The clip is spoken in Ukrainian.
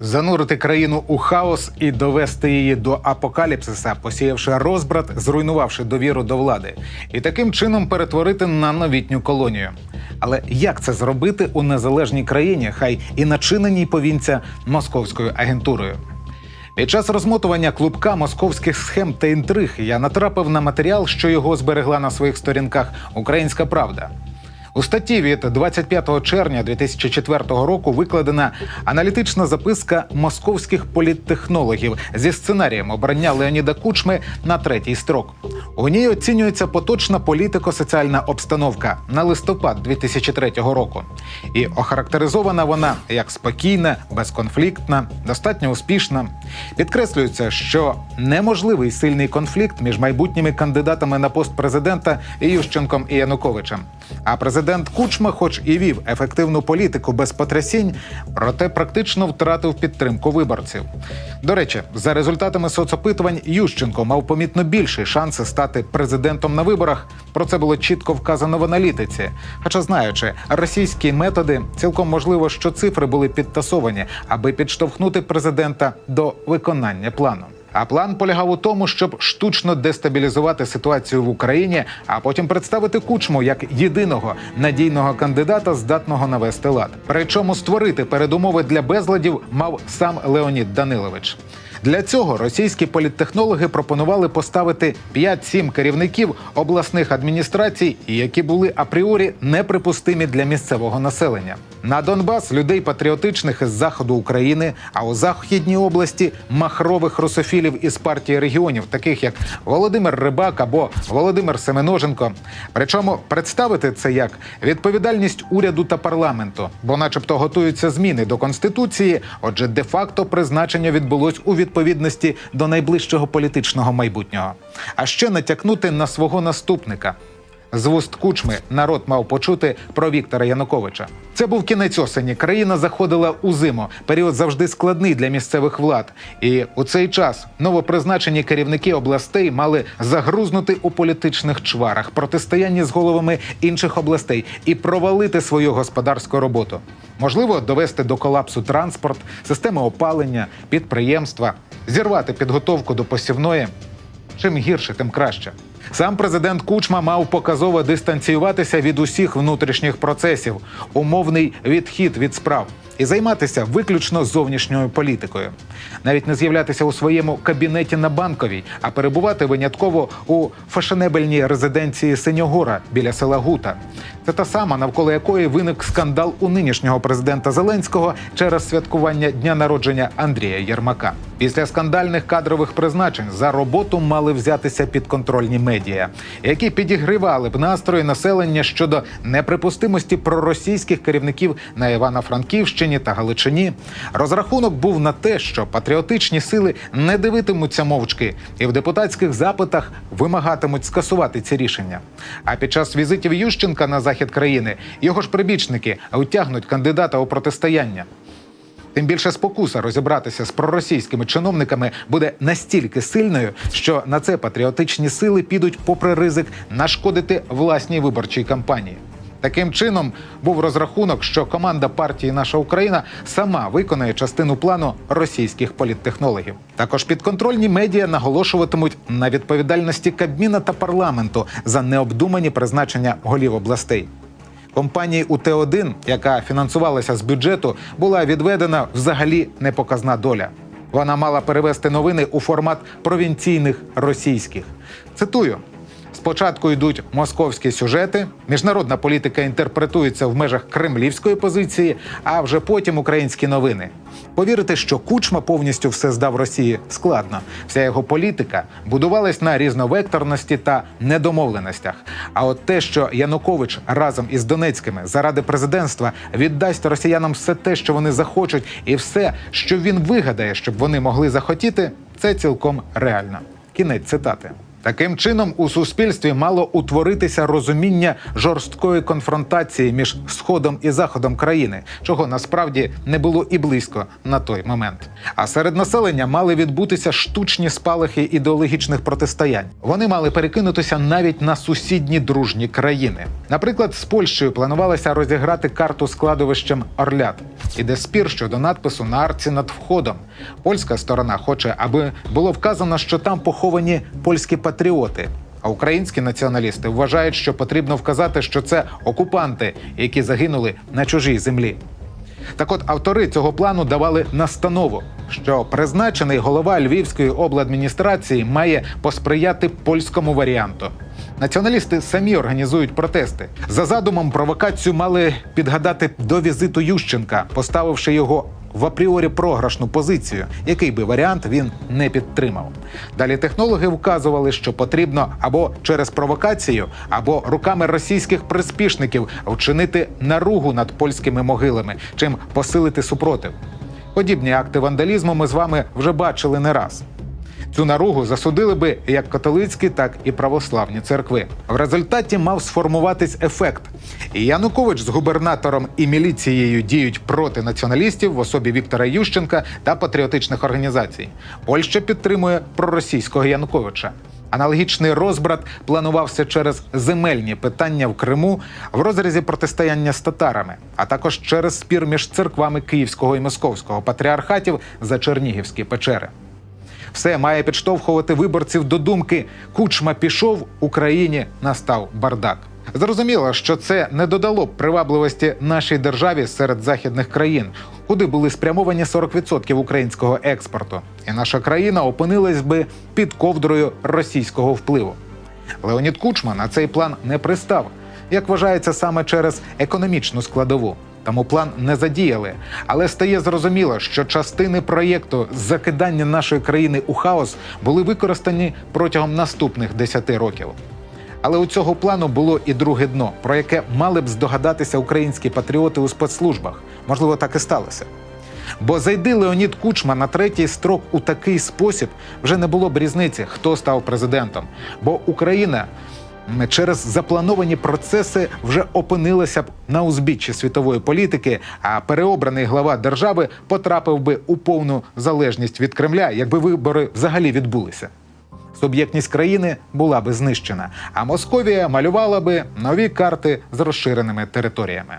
Занурити країну у хаос і довести її до апокаліпсиса, посіявши розбрат, зруйнувавши довіру до влади, і таким чином перетворити на новітню колонію. Але як це зробити у незалежній країні, хай і начиненій повінця московською агентурою? Під час розмотування клубка московських схем та інтриг я натрапив на матеріал, що його зберегла на своїх сторінках Українська Правда. У статті від 25 червня 2004 року викладена аналітична записка московських політтехнологів зі сценарієм обрання Леоніда Кучми на третій строк. У ній оцінюється поточна політико-соціальна обстановка на листопад 2003 року. І охарактеризована вона як спокійна, безконфліктна, достатньо успішна. Підкреслюється, що неможливий сильний конфлікт між майбутніми кандидатами на пост президента Ющенком і Януковичем. А президент Кучма, хоч і вів ефективну політику без потрясінь, проте практично втратив підтримку виборців. До речі, за результатами соцопитувань Ющенко мав помітно більші шанси стати президентом на виборах. Про це було чітко вказано в аналітиці. Хоча, знаючи російські методи, цілком можливо, що цифри були підтасовані, аби підштовхнути президента до виконання плану. А план полягав у тому, щоб штучно дестабілізувати ситуацію в Україні, а потім представити кучму як єдиного надійного кандидата, здатного навести лад. Причому створити передумови для безладів мав сам Леонід Данилович. Для цього російські політтехнологи пропонували поставити 5-7 керівників обласних адміністрацій, які були апріорі неприпустимі для місцевого населення. На Донбас людей патріотичних із заходу України, а у західній області махрових русофілів із партії регіонів, таких як Володимир Рибак або Володимир Семеноженко. Причому представити це як відповідальність уряду та парламенту, бо, начебто, готуються зміни до конституції. Отже, де-факто призначення відбулось у відповідності до найближчого політичного майбутнього. А ще натякнути на свого наступника. З вуст кучми народ мав почути про Віктора Януковича. Це був кінець осені. Країна заходила у зиму. Період завжди складний для місцевих влад. І у цей час новопризначені керівники областей мали загрузнути у політичних чварах, протистоянні з головами інших областей і провалити свою господарську роботу. Можливо, довести до колапсу транспорт, системи опалення, підприємства, зірвати підготовку до посівної. Чим гірше, тим краще. Сам президент Кучма мав показово дистанціюватися від усіх внутрішніх процесів, умовний відхід від справ і займатися виключно зовнішньою політикою, навіть не з'являтися у своєму кабінеті на банковій, а перебувати винятково у фашенебельній резиденції Синьогора біля села Гута. Це та сама, навколо якої виник скандал у нинішнього президента Зеленського через святкування дня народження Андрія Єрмака. Після скандальних кадрових призначень за роботу мали взятися підконтрольні медіа, які підігривали б настрої населення щодо неприпустимості проросійських керівників на Івано-Франківщині та Галичині. Розрахунок був на те, що патріотичні сили не дивитимуться мовчки і в депутатських запитах вимагатимуть скасувати ці рішення. А під час візитів Ющенка на захід країни його ж прибічники утягнуть кандидата у протистояння. Тим більше спокуса розібратися з проросійськими чиновниками буде настільки сильною, що на це патріотичні сили підуть попри ризик нашкодити власній виборчій кампанії. Таким чином був розрахунок, що команда партії Наша Україна сама виконає частину плану російських політтехнологів. Також підконтрольні медіа наголошуватимуть на відповідальності Кабміна та парламенту за необдумані призначення голів областей. Компанії УТ-1, яка фінансувалася з бюджету, була відведена взагалі непоказна доля. Вона мала перевести новини у формат провінційних російських. Цитую. Спочатку йдуть московські сюжети, міжнародна політика інтерпретується в межах кремлівської позиції, а вже потім українські новини. Повірити, що Кучма повністю все здав Росії, складно. Вся його політика будувалась на різновекторності та недомовленостях. А от те, що Янукович разом із Донецькими заради президентства віддасть росіянам все те, що вони захочуть, і все, що він вигадає, щоб вони могли захотіти, це цілком реально. Кінець цитати. Таким чином, у суспільстві мало утворитися розуміння жорсткої конфронтації між сходом і заходом країни, чого насправді не було і близько на той момент. А серед населення мали відбутися штучні спалахи ідеологічних протистоянь. Вони мали перекинутися навіть на сусідні дружні країни. Наприклад, з Польщею планувалося розіграти карту складовищем Орлят. Іде спір щодо надпису на арці над входом. Польська сторона хоче, аби було вказано, що там поховані польські патріоти. А українські націоналісти вважають, що потрібно вказати, що це окупанти, які загинули на чужій землі. Так от автори цього плану давали настанову, що призначений голова Львівської обладміністрації має посприяти польському варіанту. Націоналісти самі організують протести. За задумом провокацію мали підгадати до візиту Ющенка, поставивши його в апріорі програшну позицію, який би варіант він не підтримав. Далі технологи вказували, що потрібно або через провокацію, або руками російських приспішників вчинити наругу над польськими могилами, чим посилити супротив. Подібні акти вандалізму ми з вами вже бачили не раз. Цю наругу засудили би як католицькі, так і православні церкви. В результаті мав сформуватись ефект. І Янукович з губернатором і міліцією діють проти націоналістів в особі Віктора Ющенка та патріотичних організацій. Польща підтримує проросійського Януковича. Аналогічний розбрат планувався через земельні питання в Криму в розрізі протистояння з татарами, а також через спір між церквами Київського і Московського патріархатів за Чернігівські печери. Все має підштовхувати виборців до думки: Кучма пішов, Україні настав бардак. Зрозуміло, що це не додало б привабливості нашій державі серед західних країн, куди були спрямовані 40% українського експорту, і наша країна опинилась би під ковдрою російського впливу. Леонід Кучма на цей план не пристав, як вважається саме через економічну складову. Тому план не задіяли, але стає зрозуміло, що частини проєкту з закидання нашої країни у хаос були використані протягом наступних 10 років. Але у цього плану було і друге дно, про яке мали б здогадатися українські патріоти у спецслужбах. Можливо, так і сталося. Бо зайди Леонід Кучма на третій строк у такий спосіб, вже не було б різниці, хто став президентом. Бо Україна через заплановані процеси вже опинилася б на узбіччі світової політики, а переобраний глава держави потрапив би у повну залежність від Кремля, якби вибори взагалі відбулися. Суб'єктність країни була би знищена, а Московія малювала би нові карти з розширеними територіями.